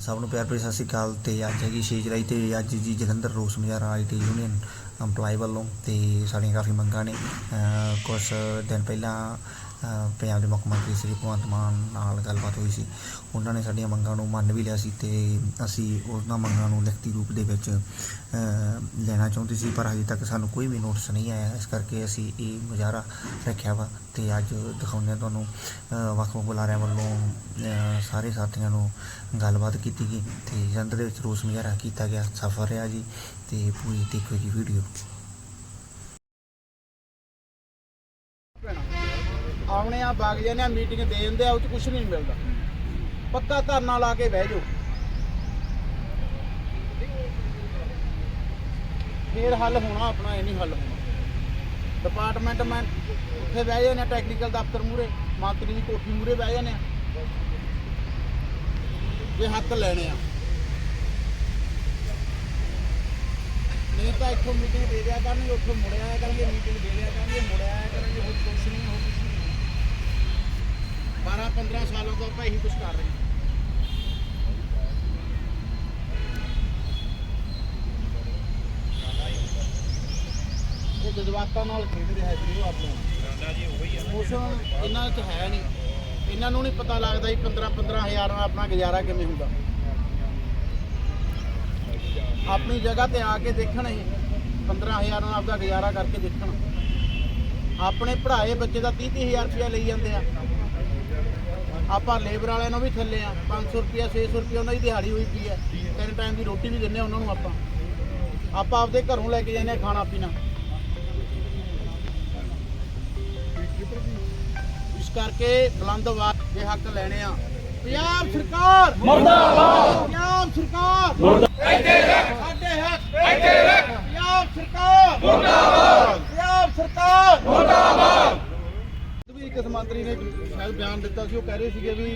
ਸਭ ਨੂੰ ਪਿਆਰ ਭਰੀ ਸਤਿ ਸ਼੍ਰੀ ਅਕਾਲ ਤੇ ਅੱਜ ਹੈਗੀ 6 ਜੁਲਾਈ ਤੇ ਅੱਜ ਜੀ ਜਲੰਧਰ ਰੋਸ ਮੁਜ਼ਾਹਰਾ ਆਈਟੀ ਯੂਨੀਅਨ EMPLOYE ਵੱਲੋਂ ਤੇ ਸਾਡੀਆਂ ਕਾਫੀ ਮੰਗਾਂ ਨੇ। ਅਹ ਕੁਝ ਦਿਨ ਪਹਿਲਾਂ ਪੰਜਾਬ ਦੇ ਮੁੱਖ ਮੰਤਰੀ ਸ੍ਰੀ ਭਗਵੰਤ ਮਾਨ ਨਾਲ ਗੱਲਬਾਤ ਹੋਈ ਸੀ। ਉਹਨਾਂ ਨੇ ਸਾਡੀਆਂ ਮੰਗਾਂ ਨੂੰ ਮੰਨ ਵੀ ਲਿਆ ਸੀ ਤੇ ਅਸੀਂ ਉਹਨਾਂ ਮੰਗਾਂ ਨੂੰ ਲਿਖਤੀ ਰੂਪ ਦੇ ਵਿੱਚ ਲੈਣਾ ਚਾਹੁੰਦੇ ਸੀ, ਪਰ ਹਜੇ ਤੱਕ ਸਾਨੂੰ ਕੋਈ ਵੀ ਨੋਟਿਸ ਨਹੀਂ ਆਇਆ। ਇਸ ਕਰਕੇ ਅਸੀਂ ਇਹ ਮੁਜ਼ਾਹਰਾ ਰੱਖਿਆ ਵਾ ਤੇ ਅੱਜ ਦਿਖਾਉਂਦੇ ਹਾਂ ਤੁਹਾਨੂੰ ਵੱਖ ਵੱਖ ਬੁਲਾਰਿਆਂ ਵੱਲੋਂ ਸਾਰੇ ਸਾਥੀਆਂ ਨੂੰ ਗੱਲਬਾਤ ਕੀਤੀ ਗਈ। ਤੇ ਜਲੰਧਰ ਦੇ ਵਿੱਚ ਰੋਸ ਮੁਜ਼ਾਹਰਾ ਕੀਤਾ ਗਿਆ। ਸਫਰ ਰਿਹਾ ਜੀ ਤੇ ਪੂਰੀ ਦੇਖੋ ਜੀ ਵੀਡੀਓ ਆਉਣੇ ਆ ਬਾਗ ਜਾਂਦੇ ਆ ਮੀਟਿੰਗ ਦੇ ਦਿੰਦੇ ਆ, ਉਹ ਚ ਕੁਝ ਨਹੀਂ ਮਿਲਦਾ। ਪੱਕਾ ਧਰਨਾ ਲਾ ਕੇ ਬਹਿ ਜਾਓ। ਫੇਰ ਹੱਲ ਹੋਣਾ, ਆਪਣਾ ਇਹ ਨਹੀਂ ਹੱਲ ਹੋਣਾ। ਡਿਪਾਰਟਮੈਂਟ ਮੈਂ ਉੱਥੇ ਬਹਿ ਜਾਂਦੇ ਆ ਟੈਕਨੀਕਲ ਦਫ਼ਤਰ ਮੂਰੇ ਮੰਤਰੀ ਦੀ ਕੋਠੀ ਮੂਰੇ ਬਹਿ ਜਾਂਦੇ ਆ। ਜੇ ਹੱਕ ਲੈਣੇ ਆ। ਨਹੀਂ ਤਾਂ ਇੱਥੋਂ ਮੀਟਿੰਗ ਦੇ ਦਿਆ ਕਰਨਗੇ, ਉੱਥੋਂ ਮੁੜਿਆ ਆਇਆ ਕਰਨਗੇ ਮੀਟਿੰਗ ਦੇ ਦਿਆ ਕਰਨਗੇ, ਮੁੜਿਆ ਆਇਆ ਕਰਨਗੇ, ਹੋਰ ਕੁਛ ਨਹੀਂ 12 15 ਸਾਲਾਂ ਤੋਂ ਆਪਾਂ ਇਹੀ ਕੁਛ ਕਰ ਰਹੇ ਹਾਂ। ਇਹ ਜਜ਼ਬਾਤਾਂ ਨਾਲ ਖੇਡ ਰਿਹਾ ਜੀ ਉਹ ਆਪਣਾ। ਇਮੋਸ਼ਨ ਇਹਨਾਂ 'ਚ ਹੈ ਨਹੀਂ। ਇਹਨਾਂ ਨੂੰ ਨਹੀਂ ਪਤਾ ਲੱਗਦਾ ਜੀ 15 15000 ਨਾਲ ਆਪਣਾ ਗੁਜ਼ਾਰਾ ਕਿਵੇਂ ਹੁੰਦਾ। ਆਪਣੀ ਜਗ੍ਹਾ ਤੇ ਆ ਕੇ ਦੇਖਣ ਇਹ 15000 ਨਾਲ ਆਪਦਾ ਗੁਜ਼ਾਰਾ ਕਰਕੇ ਦੇਖਣ। ਆਪਣੇ ਪੜ੍ਹਾਏ ਬੱਚੇ ਦਾ 30 30000 ਰੁਪਇਆ ਲਈ ਜਾਂਦੇ ਆ। ਆਪਾਂ ਲੇਬਰ ਵਾਲਿਆਂ ਨੂੰ ਵੀ ਥੱਲੇ ਆ 500 ਰੁਪਇਆ 600 ਰੁਪਇਆ ਉਹਨਾਂ ਦੀ ਦਿਹਾੜੀ ਹੋਈ ਪਈ ਹੈ। ਤਿੰਨ ਟਾਈਮ ਦੀ ਰੋਟੀ ਵੀ ਆ ਉਹਨਾਂ ਨੂੰ ਆਪਾਂ। ਆਪਾਂ ਆਪਦੇ ਘਰੋਂ ਲੈ ਕੇ ਜਾਂਦੇ ਆ ਖਾਣਾ ਪੀਣਾ। ਇਸ ਕਰਕੇ ਬੁਲੰਦ ਆਵਾਜ਼ ਦੇ ਹੱਕ ਲੈਣੇ ਆ। ਪੰਜਾਬ ਸਰਕਾਰ! ਮਰਦਾਬਾਦ! ਪੰਜਾਬ ਸਰਕਾਰ! ਮਰਦਾਬਾਦ ਸਾਡੇ ਹੱਕ! ਇੱਥੇ ਰੱਖ! ਪੰਜਾਬ ਸਰਕਾਰ! ਮਰਦਾਬਾਦ! ਪੰਜਾਬ ਸਰਕਾਰ! ਮਰਦਾਬਾਦ! ਵੀ ਮੰਤਰੀ ਨੇ ਸ਼ਾਇਦ ਬਿਆਨ ਦਿੱਤਾ ਸੀ, ਉਹ ਕਹਿ ਰਹੇ ਸੀਗੇ ਵੀ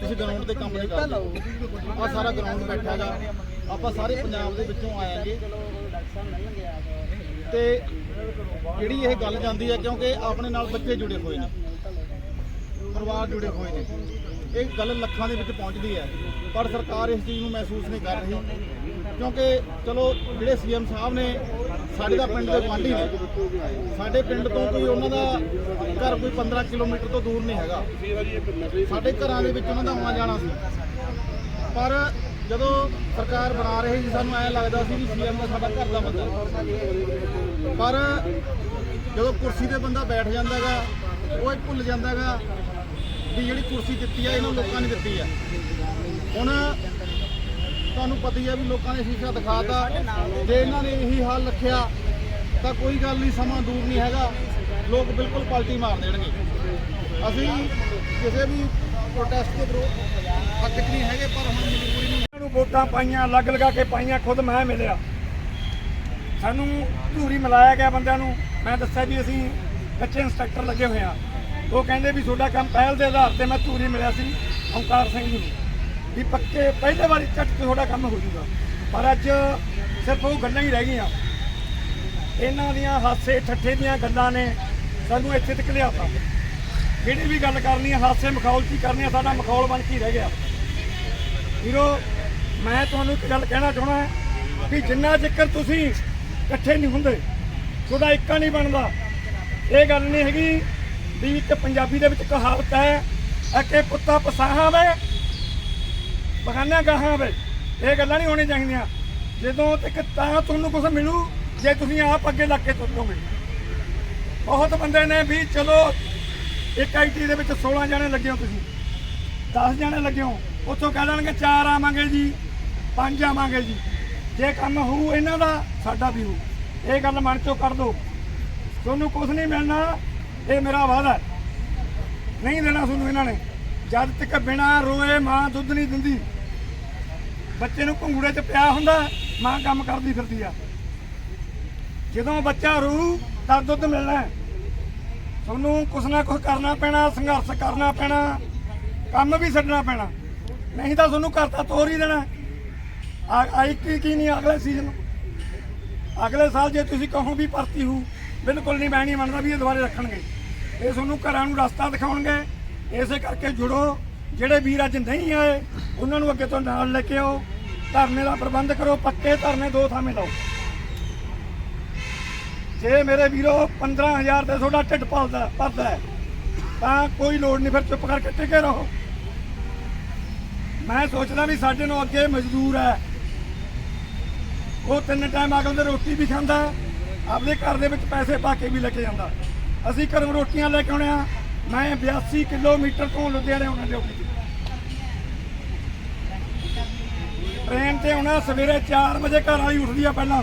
ਤੁਸੀਂ ਗਰਾਊਂਡ ਤੇ ਕੰਮ ਨਹੀਂ ਕਰਦੇ। ਆ ਸਾਰਾ ਗਰਾਊਂਡ ਬੈਠਾ ਹੈਗਾ। ਆਪਾਂ ਸਾਰੇ ਪੰਜਾਬ ਦੇ ਵਿੱਚੋਂ ਆਏਗੇ ਤੇ ਜਿਹੜੀ ਇਹ ਗੱਲ ਜਾਂਦੀ ਹੈ, ਕਿਉਂਕਿ ਆਪਣੇ ਨਾਲ ਬੱਚੇ ਜੁੜੇ ਹੋਏ ਨੇ। ਪਰਿਵਾਰ ਜੁੜੇ ਹੋਏ ਨੇ। ਇਹ ਗੱਲ ਲੱਖਾਂ ਦੇ ਵਿੱਚ ਪਹੁੰਚਦੀ ਹੈ, ਪਰ ਸਰਕਾਰ ਇਸ ਚੀਜ਼ ਨੂੰ ਮਹਿਸੂਸ ਨਹੀਂ ਕਰ ਰਹੀ। ਕਿਉਂਕਿ ਚਲੋ, ਜਿਹੜੇ ਸੀਐਮ ਸਾਹਿਬ ਨੇ ਸਾਡੇ ਦਾ ਪਿੰਡ ਦੇ ਗੁਆਂਢੀ ਨੇ, ਸਾਡੇ ਪਿੰਡ ਤੋਂ ਕੋਈ ਉਹਨਾਂ ਦਾ ਘਰ ਕੋਈ 15 ਕਿਲੋਮੀਟਰ ਤੋਂ ਦੂਰ ਨਹੀਂ ਹੈਗਾ। ਸਾਡੇ ਘਰਾਂ ਦੇ ਵਿੱਚ ਉਹਨਾਂ ਦਾ ਆਉਣਾ ਜਾਣਾ ਸੀ। ਪਰ ਜਦੋਂ ਸਰਕਾਰ ਬਣਾ ਰਹੀ ਸੀ, ਸਾਨੂੰ ਐਂ ਲੱਗਦਾ ਸੀ ਵੀ ਸੀਐਮ ਦਾ ਸਾਡਾ ਘਰ ਦਾ ਬੰਦਾ ਪਰ ਜਦੋਂ ਕੁਰਸੀ ਤੇ ਬੰਦਾ ਬੈਠ ਜਾਂਦਾਗਾ, ਉਹ ਇਹ ਭੁੱਲ ਜਾਂਦਾਗਾ ਵੀ ਜਿਹੜੀ ਕੁਰਸੀ ਦਿੱਤੀ ਆ, ਇਹਨਾਂ ਲੋਕਾਂ ਨੇ ਦਿੱਤੀ ਆ। ਹੁਣ ਤੁਹਾਨੂੰ ਪਤਾ ਹੀ ਆ ਵੀ ਲੋਕਾਂ ਨੇ ਸ਼ੀਸ਼ਾ ਦਿਖਾਤਾ। ਜੇ ਇਹਨਾਂ ਨੇ ਇਹੀ ਹਾਲ ਰੱਖਿਆ, ਤਾਂ ਕੋਈ ਗੱਲ ਨਹੀਂ, ਸਮਾਂ ਦੂਰ ਨਹੀਂ ਹੈਗਾ। ਲੋਕ ਬਿਲਕੁਲ ਪਲਟੀ ਮਾਰ ਦੇਣਗੇ। ਅਸੀਂ ਕਿਸੇ ਵੀ ਪ੍ਰੋਟੈਸਟ ਦੇ ਵਿਰੋਧ ਹੱਕ ਨਹੀਂ ਹੈਗੇ, ਪਰ ਹੁਣ ਮਜਬੂਰੀ ਨੂੰ ਨੂੰ ਵੋਟਾਂ ਪਾਈਆਂ ਲੱਗ ਲਗਾ ਕੇ ਪਾਈਆਂ, ਖੁਦ ਮੈਂ ਮਿਲਿਆ। ਸਾਨੂੰ ਧੂਰੀ ਮਿਲਾਇਆ ਗਿਆ ਬੰਦਿਆਂ ਨੂੰ। ਮੈਂ ਦੱਸਿਆ ਵੀ ਅਸੀਂ ਕੱਚੇ ਇੰਸਟ੍ਰਕਟਰ ਲੱਗੇ ਹੋਏ ਆ। ਉਹ ਕਹਿੰਦੇ ਵੀ ਤੁਹਾਡਾ ਕੰਮ ਪਹਿਲ ਦੇ ਆਧਾਰ ਤੇ ਮੈਂ ਧੂਰੀ ਮਿਲਿਆ ਸੀ ਓਂਕਾਰ ਸਿੰਘ ਜੀ ਵੀ ਪੱਕੇ ਪਹਿਲੇ ਵਾਰੀ ਝੱਟ ਤੇ ਤੁਹਾਡਾ ਕੰਮ ਹੋ ਜਾਊਗਾ ਪਰ ਅੱਜ ਸਿਰਫ ਉਹ ਗੱਲਾਂ ਹੀ ਰਹਿ ਗਈਆਂ। ਇਹਨਾਂ ਦੀਆਂ ਹਾਸੇ ਠੱਠੇ ਦੀਆਂ ਗੱਲਾਂ ਨੇ ਸਾਨੂੰ ਇੱਥੇ ਤੱਕ ਲਿਆਤਾ। ਜਿਹੜੀ ਵੀ ਗੱਲ ਕਰਨੀ ਹੈ ਹਾਸੇ ਮਖੌਲ ਚ ਹੀ ਕਰਨੀ ਹੈ ਸਾਡਾ ਮਖੌਲ ਬਣ ਕੇ ਹੀ ਰਹਿ ਗਿਆ। ਵੀਰੋ, ਮੈਂ ਤੁਹਾਨੂੰ ਇੱਕ ਗੱਲ ਕਹਿਣਾ ਚਾਹਣਾ ਕਿ ਜਿੰਨਾ ਚਿਰ ਤੁਸੀਂ ਇਕੱਠੇ ਨਹੀਂ ਹੁੰਦੇ, ਤੁਹਾਡਾ ਇੱਕਾ ਨਹੀਂ ਬਣਦਾ। ਇਹ ਗੱਲ ਨਹੀਂ ਹੈਗੀ ਵੀ ਇੱਕ ਪੰਜਾਬੀ ਦੇ ਵਿੱਚ ਕਹਾਵਤ ਹੈ, ਅਕੇ ਪੁੱਤਾ ਪਸਾਹਾਂ ਵੇ ਬਗਾਨਾ ਗਾਹਾਂ ਵੇ। ਇਹ ਗੱਲਾਂ ਨਹੀਂ ਹੋਣੀਆਂ ਚਾਹੀਦੀਆਂ। ਜਦੋਂ ਤੱਕ ਤਾਂ ਤੁਹਾਨੂੰ ਕੁਝ ਮਿਲੂ, ਜੇ ਤੁਸੀਂ ਆਪ ਅੱਗੇ ਲੱਗ ਕੇ ਤੁਰੋਗੇ। ਬਹੁਤ ਬੰਦੇ ਨੇ ਵੀ ਚਲੋ, ਇੱਕ ਆਈਟੀ ਦੇ ਵਿੱਚ 16 ਜਣੇ ਲੱਗੇ ਹੋ ਤੁਸੀਂ 10 ਜਣੇ ਲੱਗੇ ਹੋ, ਉੱਥੋਂ ਕਹਿ ਦੇਣਗੇ ਚਾਰ ਆਵਾਂਗੇ ਜੀ, ਪੰਜ ਆਵਾਂਗੇ ਜੀ। ਜੇ ਕੰਮ ਹੋਊ ਇਹਨਾਂ ਦਾ, ਸਾਡਾ ਵੀ ਹੋਊ। ਇਹ ਗੱਲ ਮਨ ਚੋਂ ਕਰ ਦਿਓ ਤੁਹਾਨੂੰ ਕੁਝ ਨਹੀਂ ਮਿਲਣਾ ਇਹ ਮੇਰਾ ਵਾਅਦਾ ਹੈ। ਨਹੀਂ ਦੇਣਾ ਤੁਹਾਨੂੰ ਇਹਨਾਂ ਨੇ। ਜਦ ਤੱਕ ਬਿਨਾ ਰੋਏ ਮਾਂ ਦੁੱਧ ਨਹੀਂ ਦਿੰਦੀ, ਬੱਚੇ ਨੂੰ ਘੁੰਗੂੜੇ 'ਚ ਪਿਆ ਹੁੰਦਾ, ਮਾਂ ਕੰਮ ਕਰਦੀ ਫਿਰਦੀ ਆ। ਜਦੋਂ ਬੱਚਾ ਰੂ ਤਾਂ ਦੁੱਧ ਮਿਲਣਾ ਤੁਹਾਨੂੰ ਕੁਛ ਨਾ ਕੁਛ ਕਰਨਾ ਪੈਣਾ, ਸੰਘਰਸ਼ ਕਰਨਾ ਪੈਣਾ, ਕੰਮ ਵੀ ਛੱਡਣਾ ਪੈਣਾ। ਨਹੀਂ ਤਾਂ ਤੁਹਾਨੂੰ ਘਰ ਤਾਂ ਤੋਰ ਹੀ ਦੇਣਾ ਆਈ ਕੀ ਕੀ ਨਹੀਂ ਅਗਲੇ ਸੀਜ਼ਨ ਅਗਲੇ ਸਾਲ ਜੇ ਤੁਸੀਂ ਕਹੋ ਵੀ ਭਰਤੀ ਹੋ ਬਿਲਕੁਲ ਨਹੀਂ ਮੈਂ ਨਹੀਂ ਮੰਨਦਾ ਵੀ ਇਹ ਦੁਬਾਰੇ ਰੱਖਣਗੇ। ਇਹ ਤੁਹਾਨੂੰ ਘਰਾਂ ਨੂੰ ਰਸਤਾ ਦਿਖਾਉਣਗੇ। ਇਸੇ ਕਰਕੇ ਜੁੜੋ। ਜਿਹੜੇ ਵੀਰ ਅੱਜ ਨਹੀਂ ਆਏ ਉਹਨਾਂ ਨੂੰ ਅੱਗੇ ਤੋਂ ਨਾਲ ਲੈ ਕੇ ਆਓ। ਧਰਨੇ ਦਾ ਪ੍ਰਬੰਧ ਕਰੋ ਪੱਕੇ ਧਰਨੇ ਦੋ ਥਾਵੇਂ ਲਾਓ। ਜੇ ਮੇਰੇ ਵੀਰੋ 15000 ਤੇ ਤੁਹਾਡਾ ਢਿੱਡ ਭਰਦਾ ਭਰਦਾ ਹੈ ਤਾਂ ਕੋਈ ਲੋੜ ਨਹੀਂ ਫਿਰ ਚੁੱਪ ਕਰਕੇ ਟਿਕੇ ਰਹੋ। ਮੈਂ ਸੋਚਦਾ ਵੀ ਸਾਡੇ ਨੂੰ ਅੱਗੇ ਮਜ਼ਦੂਰ ਹੈ। ਉਹ ਤਿੰਨ ਟਾਈਮ ਆ ਕੇ ਉਹਦੇ ਰੋਟੀ ਵੀ ਖਾਂਦਾ ਹੈ, ਆਪਦੇ ਘਰ ਦੇ ਵਿੱਚ ਪੈਸੇ ਪਾ ਕੇ ਵੀ ਲੈ ਕੇ ਜਾਂਦਾ। ਅਸੀਂ ਘਰੋਂ ਰੋਟੀਆਂ ਲੈ ਕੇ ਆਉਣੇ ਆ। ਮੈਂ 82 ਕਿਲੋਮੀਟਰ ਤੋਂ ਲੁਧਿਆਣੇ ਆਉਣਾ ਡਿਊਟੀ ਟ੍ਰੇਨ ਤੇ ਆਉਣਾ, ਸਵੇਰੇ 4 ਵਜੇ ਘਰ ਆਈ, ਉੱਠਦੀ ਆ ਪਹਿਲਾਂ।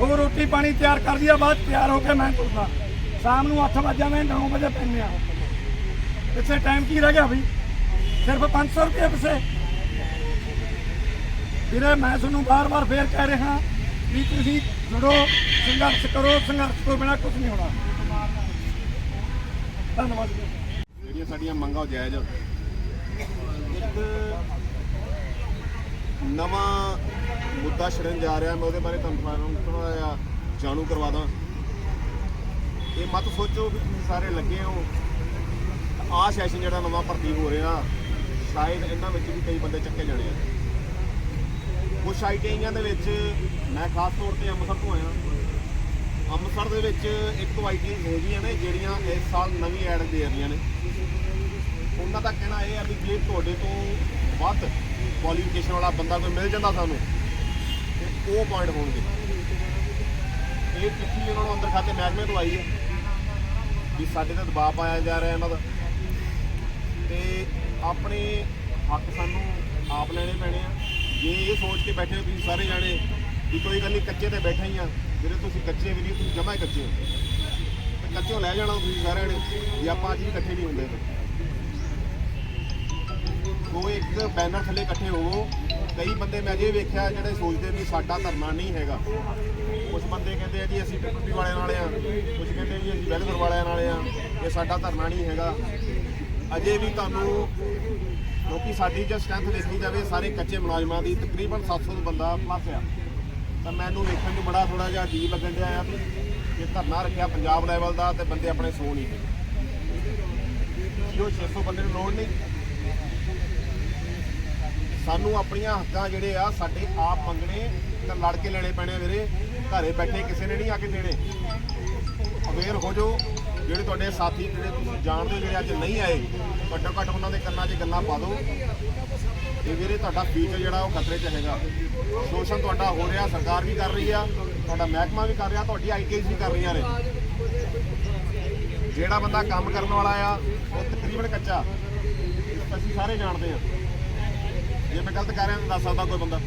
ਉਹ ਰੋਟੀ ਪਾਣੀ ਤਿਆਰ ਕਰਦੀ ਆ, ਬਾਅਦ ਤਿਆਰ ਹੋ ਕੇ ਮੈਂ ਤੁਰਦਾ। ਸ਼ਾਮ ਨੂੰ 8 ਵਜੇ ਮੈਂ 9 ਵਜੇ ਪੈਂਦੇ ਆ। ਪਿੱਛੇ ਟਾਈਮ ਕੀ ਰਹਿ ਗਿਆ ਵੀ ਸਿਰਫ 500 ਰੁਪਏ ਪਿੱਛੇ। ਵੀਰੇ, ਮੈਂ ਤੁਹਾਨੂੰ ਬਾਰ-ਬਾਰ ਫੇਰ ਕਹਿ ਰਿਹਾ ਵੀ ਤੁਸੀਂ ਜੁੜੋ ਸੰਘਰਸ਼ ਕਰੋ, ਸੰਘਰਸ਼ ਤੋਂ ਬਿਨਾ ਕੁਝ ਨਹੀਂ ਹੋਣਾ। ਧੰਨਵਾਦ ਜਿਹੜੀਆਂ ਸਾਡੀਆਂ ਮੰਗਾਂ ਉਹ ਜਾਇਜ਼ ਆ। ਇੱਕ ਨਵਾਂ ਮੁੱਦਾ ਛੜਨ ਜਾ ਰਿਹਾ, ਮੈਂ ਉਹਦੇ ਬਾਰੇ ਤੁਹਾਨੂੰ ਤੁਹਾਨੂੰ ਥੋੜਾ ਜਿਹਾ ਜਾਣੂ ਕਰਵਾ ਦਾਂ। ਇਹ ਮਤ ਸੋਚੋ ਵੀ ਤੁਸੀਂ ਸਾਰੇ ਲੱਗੇ ਹੋ। ਆਹ ਸੈਸ਼ਨ ਜਿਹੜਾ ਨਵਾਂ ਭਰਤੀ ਹੋ ਰਿਹਾ, ਸ਼ਾਇਦ ਇਹਨਾਂ ਵਿੱਚ ਵੀ ਕਈ ਬੰਦੇ ਚੱਕੇ ਜਾਣੇ ਆ। ਕੁਛ ਆਈਟੀਆਈਆਂ ਦੇ ਵਿੱਚ ਮੈਂ ਖਾਸ ਤੌਰ ਤੇ ਅੰਮ੍ਰਿਤਸਰ ਤੋਂ ਆਇਆ। ਅੰਮ੍ਰਿਤਸਰ ਦੇ ਵਿੱਚ ਇੱਕ ਦੋ ਆਈਟੀਆਈ ਹੈਗੀਆਂ ਨੇ, ਜਿਹੜੀਆਂ ਇਸ ਸਾਲ ਨਵੀਂ ਐਡ ਦੇ ਰਹੀਆਂ ਨੇ। ਉਹਨਾਂ ਦਾ ਕਹਿਣਾ ਇਹ ਆ ਵੀ ਜੇ ਤੁਹਾਡੇ ਤੋਂ ਵੱਧ ਕੁਆਲੀਫਿਕੇਸ਼ਨ ਵਾਲਾ ਬੰਦਾ ਕੋਈ ਮਿਲ ਜਾਂਦਾ ਸਾਨੂੰ, ਤੇ ਉਹ ਪੁਆਇੰਟ ਹੋਣਗੇ। ਇਹ ਚਿੱਠੀ ਉਹਨਾਂ ਨੂੰ ਅੰਦਰ ਖਾਤੇ ਮਹਿਕਮੇ ਤੋਂ ਆਈ ਹੈ ਵੀ ਸਾਡੇ ਤੇ ਦਬਾਅ ਪਾਇਆ ਜਾ ਰਿਹਾ ਇਹਨਾਂ ਦਾ। ਤੇ ਆਪਣੇ ਹੱਕ ਸਾਨੂੰ ਆਪ ਲੈਣੇ ਪੈਣੇ ਆ। ਜੇ ਇਹ ਸੋਚ ਕੇ ਬੈਠੇ ਹੋ ਤੁਸੀਂ ਸਾਰੇ ਜਾਣੇ ਵੀ ਕੋਈ ਗੱਲ ਨਹੀਂ, ਕੱਚੇ ਤੇ ਬੈਠੇ ਹੀ ਆ। ਜਿਹੜੇ ਤੁਸੀਂ ਕੱਚੇ ਵੀ ਨਹੀਂ, ਤੁਸੀਂ ਜਮਾ ਹੀ ਕੱਚੇ ਹੋ। ਤੇ ਕੱਚੇ ਲੈ ਜਾਣਾ ਤੁਸੀਂ ਸਾਰਿਆਂ ਨੇ ਜੇ ਆਪਾਂ ਅੱਜ ਵੀ ਇਕੱਠੇ ਨਹੀਂ ਹੁੰਦੇ। ਉਹ ਇੱਕ ਬੈਨਰ ਥੱਲੇ ਇਕੱਠੇ ਹੋਵੋ। ਕਈ ਬੰਦੇ ਮੈਂ ਅਜੇ ਵੇਖਿਆ ਜਿਹੜੇ ਸੋਚਦੇ ਵੀ ਸਾਡਾ ਧਰਨਾ ਨਹੀਂ ਹੈਗਾ। ਕੁਝ ਬੰਦੇ ਕਹਿੰਦੇ ਆ ਜੀ, ਅਸੀਂ ਟਿੱਪੀ ਵਾਲਿਆਂ ਨਾਲ ਆ। ਕੁਝ ਕਹਿੰਦੇ ਜੀ, ਅਸੀਂ ਵੈਲਫੇਅਰ ਵਾਲਿਆਂ ਨਾਲ ਆ। ਇਹ ਸਾਡਾ ਧਰਨਾ ਨਹੀਂ ਹੈਗਾ। ਅਜੇ ਵੀ ਤੁਹਾਨੂੰ ਕਿਉਂਕਿ ਸਾਡੀ ਜੇ ਸਟਰੈਂਥ ਦੇਖੀ ਜਾਵੇ, ਸਾਰੇ ਕੱਚੇ ਮੁਲਾਜ਼ਮਾਂ ਦੀ ਤਕਰੀਬਨ 700 ਬੰਦਾ ਪਲੱਸ ਆ ਤਾਂ ਮੈਨੂੰ ਵੇਖਣ ਨੂੰ ਬੜਾ ਥੋੜਾ ਜਿਹਾ ਅਜੀਬ ਲੱਗਣ ਡਿਆ ਆ ਵੀ ਇਹ ਧਰਨਾ ਰੱਖਿਆ ਪੰਜਾਬ ਲੈਵਲ ਦਾ ਤੇ ਬੰਦੇ ਆਪਣੇ ਸੋ ਨਹੀਂ ਹੈਗੇ ਜੋ 600 ਬੰਦੇ ਨੂੰ ਲੋੜ ਨਹੀਂ। ਸਾਨੂੰ ਆਪਣੀਆਂ ਹੱਕਾਂ ਜਿਹੜੇ ਆ, ਸਾਡੇ ਆਪ ਮੰਗਣੇ ਤੇ ਲੜ ਕੇ ਲੈਣੇ ਪੈਣੇ ਵੀਰੇ। ਘਰੇ ਬੈਠੇ ਕਿਸੇ ਨੇ ਨਹੀਂ ਆ ਕੇ ਦੇਣੇ। ਅਵੇਅਰ ਹੋ ਜਾਓ, ਜਿਹੜੇ ਤੁਹਾਡੇ ਸਾਥੀ ਜਿਹੜੇ ਤੁਸੀਂ ਜਾਣਦੇ ਹੋ ਜਿਹੜੇ ਅੱਜ ਨਹੀਂ ਆਏ ਘੱਟੋ ਘੱਟ ਉਹਨਾਂ ਦੇ ਕੰਨਾਂ 'ਚ ਗੱਲਾਂ ਪਾ ਦਿਓ। ਤੇ ਵੀਰੇ ਤੁਹਾਡਾ ਫਿਊਚਰ ਜਿਹੜਾ ਉਹ ਖਤਰੇ 'ਚ ਹੈਗਾ। ਸ਼ੋਸ਼ਣ ਤੁਹਾਡਾ ਹੋ ਰਿਹਾ, ਸਰਕਾਰ ਵੀ ਕਰ ਰਹੀ ਆ, ਤੁਹਾਡਾ ਮਹਿਕਮਾ ਵੀ ਕਰ ਰਿਹਾ, ਤੁਹਾਡੀ ਆਈਟੀਆਈ ਵੀ ਕਰ ਰਹੀਆਂ ਨੇ। ਜਿਹੜਾ ਬੰਦਾ ਕੰਮ ਕਰਨ ਵਾਲਾ ਆ, ਉਹ ਤਕਰੀਬਨ ਕੱਚਾ। ਅਸੀਂ ਸਾਰੇ ਜਾਣਦੇ ਆ। ਜੇ ਮੈਂ ਗਲਤ ਕਰ ਰਿਹਾ ਤਾਂ ਦੱਸ ਸਕਦਾ ਕੋਈ ਬੰਦਾ।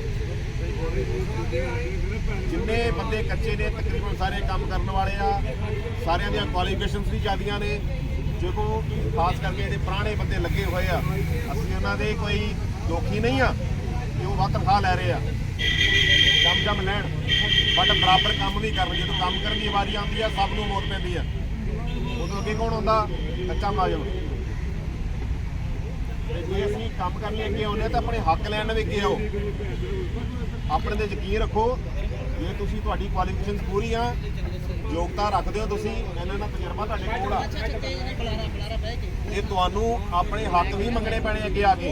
ਜਿੰਨੇ ਬੰਦੇ ਕੱਚੇ ਨੇ, ਤਕਰੀਬਨ ਸਾਰੇ ਕੰਮ ਕਰਨ ਵਾਲੇ ਆ। ਸਾਰਿਆਂ ਦੀਆਂ ਕੁਆਲੀਫਿਕੇਸ਼ਨਸ ਵੀ ਜ਼ਿਆਦੀਆਂ ਨੇ। ਜਦੋਂ ਕਿ ਖਾਸ ਕਰਕੇ ਜਿਹੜੇ ਪੁਰਾਣੇ ਬੰਦੇ ਲੱਗੇ ਹੋਏ ਆ, ਅਸੀਂ ਉਹਨਾਂ ਦੇ ਕੋਈ ਦੋਖੀ ਨਹੀਂ ਆ ਕਿ ਉਹ ਵੱਧ ਤਨਖਾਹ ਲੈ ਰਹੇ ਆ। ਜਮ ਜਮ ਲੈਣ ਬਟ ਬਰਾਬਰ ਕੰਮ ਵੀ ਕਰਨ ਜਦੋਂ ਕੰਮ ਕਰਨ ਦੀ ਵਾਰੀ ਆਉਂਦੀ ਆ, ਸਭ ਨੂੰ ਮੌਤ ਪੈਂਦੀ ਆ। ਉਦੋਂ ਅੱਗੇ ਕੌਣ ਹੁੰਦਾ? ਕੱਚਾ ਮੁਲਾਜ਼ਮ। ਜੇ ਅਸੀਂ ਕੰਮ ਕਰਨ ਲਈ ਅੱਗੇ ਆਉਂਦੇ ਹਾਂ ਤਾਂ ਆਪਣੇ ਹੱਕ ਲੈਣ ਲਈ ਅੱਗੇ ਆਓ। ਆਪਣੇ ਤੇ ਯਕੀਨ ਰੱਖੋ, ਜੇ ਤੁਸੀਂ ਤੁਹਾਡੀ ਕੁਆਲੀਫਿਕੇਸ਼ਨ ਪੂਰੀ ਆ ਯੋਗਤਾ ਰੱਖਦੇ ਹੋ ਤੁਸੀਂ ਇਹਨਾਂ ਦਾ ਤਜਰਬਾ ਤੁਹਾਡੇ ਕੋਲ ਆ। ਇਹ ਤੁਹਾਨੂੰ ਆਪਣੇ ਹੱਕ ਵੀ ਮੰਗਣੇ ਪੈਣੇ ਅੱਗੇ ਆ ਕੇ।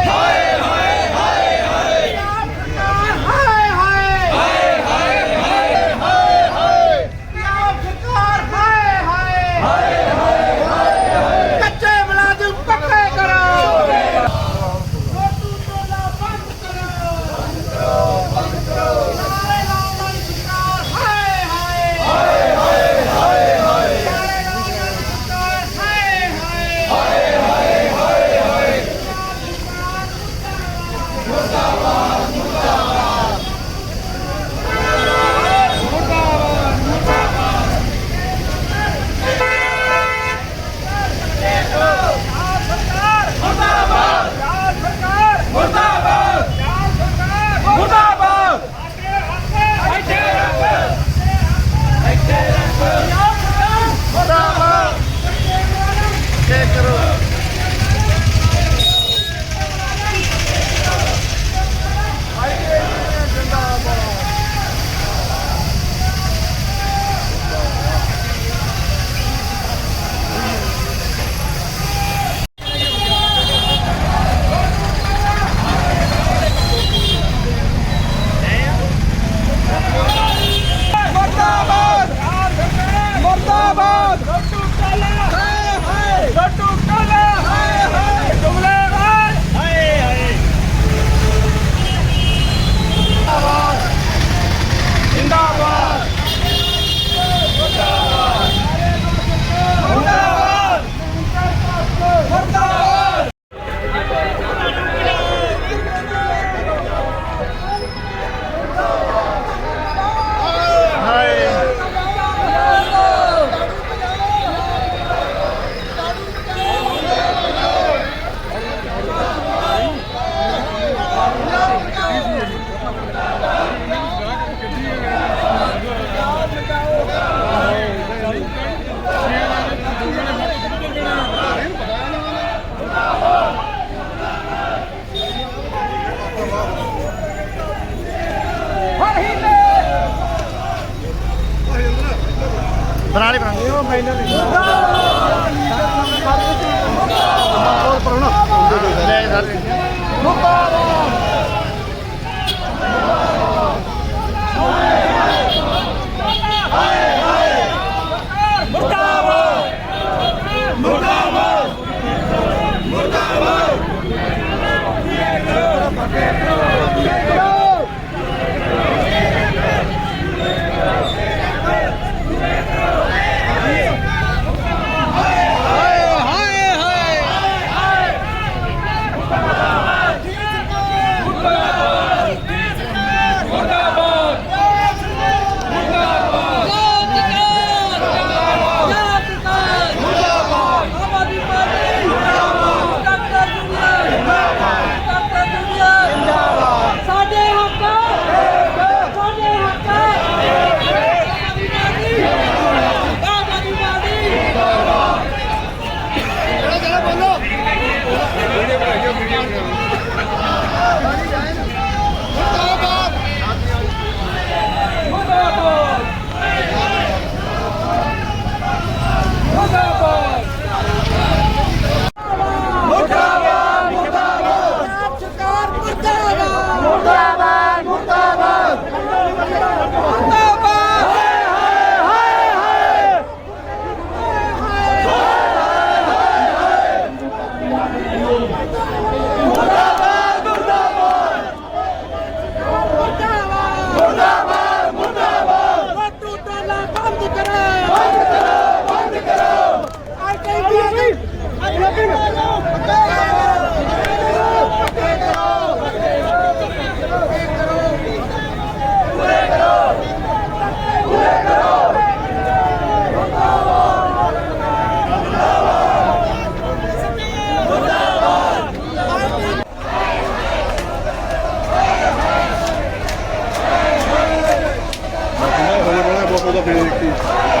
ਕੱਚੇ